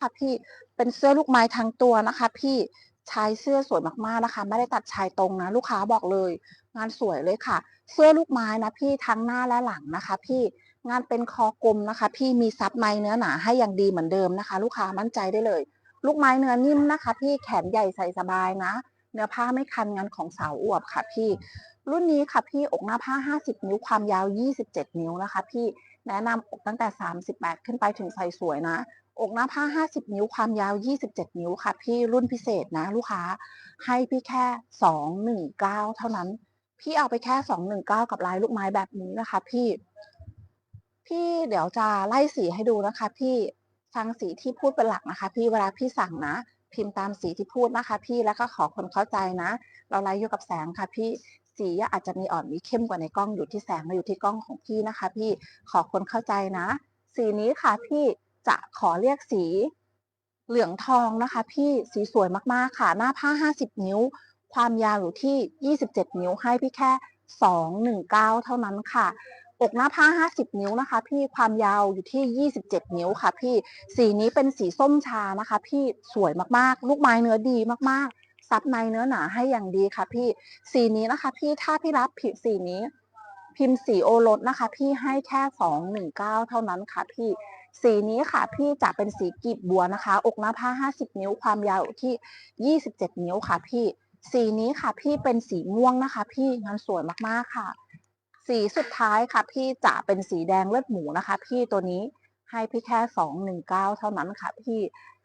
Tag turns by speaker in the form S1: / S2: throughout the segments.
S1: ค่ะพี่เป็นเสื้อลูกไม้ทั้งตัวนะคะ พี่ชายเสื้อสวยมากๆนะคะ ไม่ได้ตัดชายตรงนะ ลูกค้าบอกเลย งานสวยเลยค่ะ เสื้อลูกไม้นะพี่ทั้งหน้าและหลังนะคะ พี่งานเป็นคอกลมนะคะ พี่มีซับในเนื้อหนาให้อย่างดีเหมือนเดิมนะคะ ลูกค้ามั่นใจได้เลย ลูกไม้เนื้อนิ่มนะคะ พี่แขนใหญ่ใส่สบายนะ เนื้อผ้าไม่คันงานของสาวอวบค่ะ พี่ รุ่นนี้ค่ะพี่อกหน้าผ้า 50 นิ้วความยาว 27 นิ้วนะคะ พี่ แนะนำอกตั้งแต่ 38 ขึ้นไปถึงใส่สวยนะ อกหน้าผ้า 50 นิ้วความยาว 27 นิ้วค่ะ พี่รุ่นพิเศษนะ ลูกค้า ให้พี่แค่ 219 เท่านั้น พี่เอาไปแค่ 219 กับลายลูกไม้แบบนี้นะคะ พี่ พี่เดี๋ยวจะไล่สีให้ดูนะคะ พี่ฟังสีที่พูดเป็นหลักนะคะ พี่เวลาพี่สั่งนะ พิมพ์ตามสีที่พูดนะคะ พี่แล้วก็ขอคนเข้าใจนะ เราไล่อยู่กับแสงค่ะ พี่ สีอาจจะมีอ่อนมีเข้มกว่าในกล้องอยู่ที่แสงมาอยู่ที่กล้องของพี่นะคะ พี่ขอคนเข้าใจนะ สีนี้ค่ะพี่จะขอเรียกสีเหลืองทองนะคะ พี่สีสวยมากๆค่ะ หน้าผ้า 50 นิ้ว ความยาวอยู่ที่ 27 นิ้วให้พี่แค่ 219 เท่านั้นค่ะอกหน้าผ้า 50 นิ้วนะคะ พี่ความยาวอยู่ที่ 27 นิ้วค่ะ พี่สีนี้เป็นสีส้มชานะคะ พี่สวยมากๆ ลูกไม้เนื้อดีมากๆ ซับในเนื้อหนาให้อย่างดีค่ะพี่สีนี้นะคะ พี่ถ้าพี่รับผิดสีนี้ พิมพ์สีโอรสนะคะ พี่ให้แค่219เก้าเท่านั้นค่ะพี่สีนี้ค่ะพี่จะเป็นสีกีบบัวนะคะ อกหน้าผ้า50นิ้วความยาวอยู่ที่27นิ้วค่ะพี่ สีนี้ค่ะพี่เป็นสีม่วงนะคะ พี่งานสวยมากๆค่ะ สีสุดท้ายค่ะ พี่จะเป็นสีแดงเลือดหมูนะคะ พี่ตัวนี้ ให้พี่แค่219เท่านั้นค่ะ พี่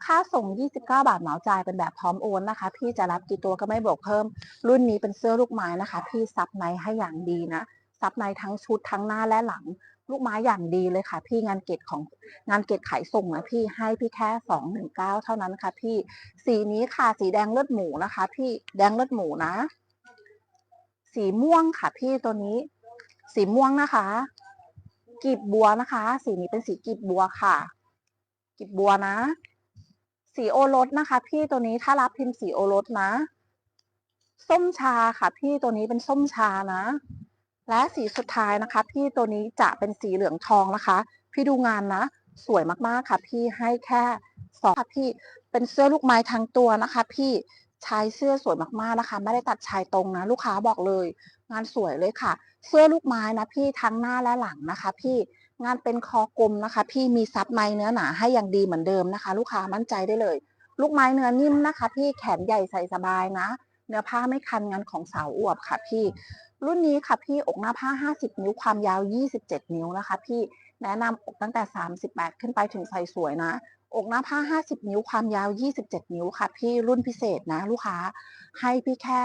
S1: ค่าส่ง 29 บาทเหมาจ่ายเป็นแบบพร้อมโอนนะคะ พี่จะรับกี่ตัวก็ไม่บวกเพิ่ม รุ่นนี้เป็นเสื้อลูกไม้นะคะ พี่ซับในให้อย่างดีนะซับในทั้งชุดทั้งหน้าและหลัง ลูกไม้อย่างดีเลยค่ะ พี่งานเกตของงานเกตขายส่งนะพี่ให้พี่แค่219เท่านั้นค่ะ พี่สีนี้ค่ะสีแดงเลือดหมูนะคะ พี่แดงเลือดหมูนะ สีม่วงค่ะ พี่ตัวนี้ สีม่วงนะคะ กีบบัวนะคะ สีนี้เป็นสีกีบบัวค่ะ กีบบัวนะ สีโอรสนะคะ พี่ตัวนี้ถ้ารับพิมพ์สีโอรสนะ ส้มชาค่ะ พี่ตัวนี้เป็นส้มชานะ และสีสุดท้ายนะคะ พี่ตัวนี้จะเป็นสีเหลืองทองนะคะ พี่ดูงานนะ สวยมากๆค่ะ พี่ให้แค่สองค่ะพี่เป็นเสื้อลูกไม้ทั้งตัวนะคะ พี่ชายเสื้อสวยมากๆนะคะ ไม่ได้ตัดชายตรงนะ ลูกค้าบอกเลย งานสวยเลยค่ะ เสื้อลูกไม้นะพี่ทั้งหน้าและหลังนะคะ พี่งานเป็นคอกลมนะคะ พี่มีซับในเนื้อหนาให้อย่างดีเหมือนเดิมนะคะ ลูกค้ามั่นใจได้เลย ลูกไม้เนื้อนิ่มนะคะ พี่แขนใหญ่ใส่สบายนะ เนื้อผ้าไม่คันงานของสาวอวบค่ะ พี่ รุ่นนี้ค่ะพี่อกหน้าผ้า 50 นิ้วความยาว 27 นิ้วนะคะ พี่แนะนำอกตั้งแต่ 38 ขึ้นไปถึงใส่สวยนะอกหน้าผ้า 50 นิ้ว ความยาว 27 นิ้วค่ะ พี่รุ่นพิเศษนะ ลูกค้า ให้พี่แค่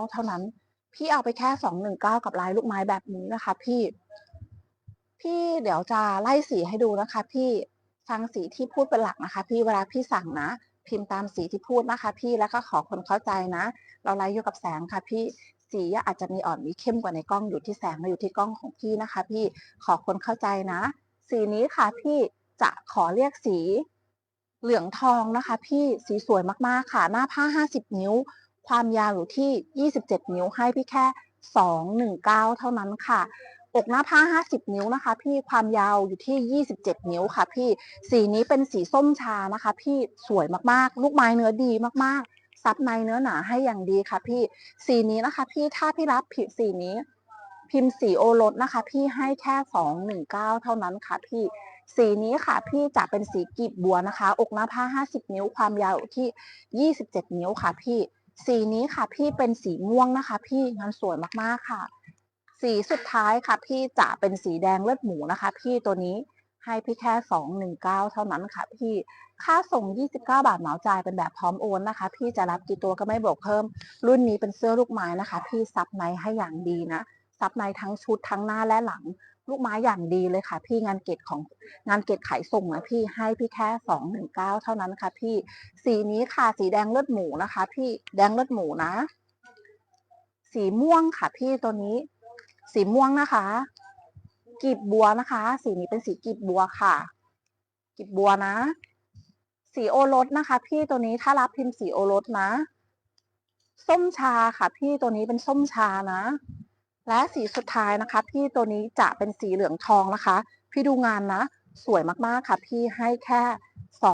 S1: 219 เท่านั้น พี่เอาไปแค่219กับลายลูกไม้แบบนี้นะคะ พี่ พี่เดี๋ยวจะไล่สีให้ดูนะคะ พี่ฟังสีที่พูดเป็นหลักนะคะ พี่เวลาพี่สั่งนะพิมพ์ตามสีที่พูดนะคะ พี่แล้วก็ขอคนเข้าใจนะ เราไล่อยู่กับแสงค่ะ พี่สีอาจจะมีอ่อนมีเข้มกว่าในกล้องอยู่ที่แสงมาอยู่ที่กล้องของพี่นะคะ พี่ขอคนเข้าใจนะ สีนี้ค่ะ พี่จะขอเรียกสีเหลืองทองนะคะ พี่สีสวยมากๆค่ะ หน้าผ้า 50 นิ้ว ความยาวอยู่ที่ 27 นิ้วให้พี่แค่ 219 เท่านั้นค่ะ อกหน้าผ้า 50 นิ้วนะคะ พี่ความยาวอยู่ที่ 27 นิ้วค่ะ พี่สีนี้เป็นสีส้มชานะคะ พี่สวยมากๆ ลูกไม้เนื้อดีมากๆ ซับในเนื้อหนาให้อย่างดีค่ะ พี่สีนี้นะคะ พี่ถ้าพี่รับผิดสีนี้ พิมพ์สีโอรสนะคะ พี่ให้แค่ 219 เท่านั้นค่ะ พี่สีนี้ค่ะพี่จะเป็นสีกีบบัวนะคะ อกหน้าผ้า 50 นิ้วความยาวอยู่ที่ 27 นิ้วค่ะพี่ สีนี้ค่ะพี่เป็นสีม่วงนะคะ พี่งานสวยมากๆค่ะ สีสุดท้ายค่ะพี่จะเป็นสีแดงเลือดหมูนะคะ พี่ตัวนี้ให้พี่แค่219เท่านั้นค่ะ พี่ค่าส่ง 29 บาทเหมาจ่ายเป็นแบบพร้อมโอนนะคะ พี่จะรับกี่ตัวก็ไม่บวกเพิ่ม รุ่นนี้เป็นเสื้อลูกไม้นะคะ พี่ซับในให้อย่างดีนะซับในทั้งชุดทั้งหน้าและหลัง ลูกไม้อย่างดีเลยค่ะ พี่งานเกตของงานเกตขายส่งนะพี่ให้พี่แค่219เท่านั้นค่ะ พี่สีนี้ค่ะสีแดงเลือดหมูนะคะ พี่แดงเลือดหมูนะ สีม่วงค่ะ พี่ตัวนี้ สีม่วงนะคะกีบบัวนะคะ สีนี้เป็นสีกีบบัวค่ะกีบบัวนะ สีโอรสนะคะ พี่ตัวนี้ถ้ารับพิมพ์สีโอรสนะ ส้มชาค่ะ พี่ตัวนี้เป็นส้มชานะ และสีสุดท้ายนะคะ พี่ตัวนี้จะเป็นสีเหลืองทองนะคะ พี่ดูงานนะ สวยมากๆค่ะ พี่ให้แค่